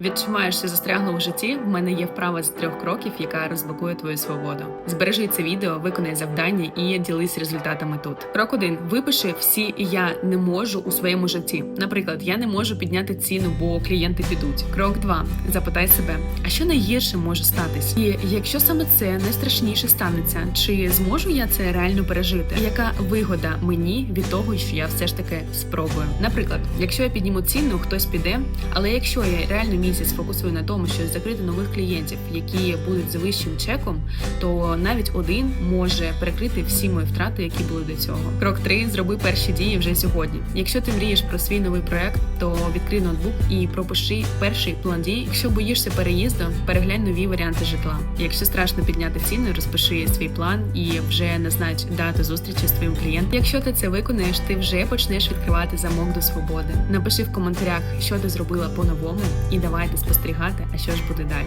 Відчуваєшся застрягло в житті. В мене є вправа з трьох кроків, яка розблокує твою свободу. Збережи це відео, виконай завдання і ділись результатами тут. Крок один: випиши всі я не можу у своєму житті. Наприклад, я не можу підняти ціну, бо клієнти підуть. Крок два: запитай себе, а що найгірше може статись? І якщо саме це найстрашніше станеться, чи зможу я це реально пережити? Яка вигода мені від того, що я все ж таки спробую? Наприклад, якщо я підніму ціну, хтось піде. Але якщо я реально місяць фокусую на тому, що закрити нових клієнтів, які будуть за вищим чеком, то навіть один може перекрити всі мої втрати, які були до цього. Крок 3. зроби перші дії вже сьогодні. Якщо ти мрієш про свій новий проект, то відкрий ноутбук і пропиши перший план дій. Якщо боїшся переїзду, переглянь нові варіанти житла. Якщо страшно підняти ціни, розпиши свій план і вже назнач дату зустрічі з твоїм клієнтом. Якщо ти це виконаєш, ти вже почнеш відкривати замок до свободи. Напиши в коментарях, що ти зробила по-новому, і давайте спостерігати, а що ж буде далі.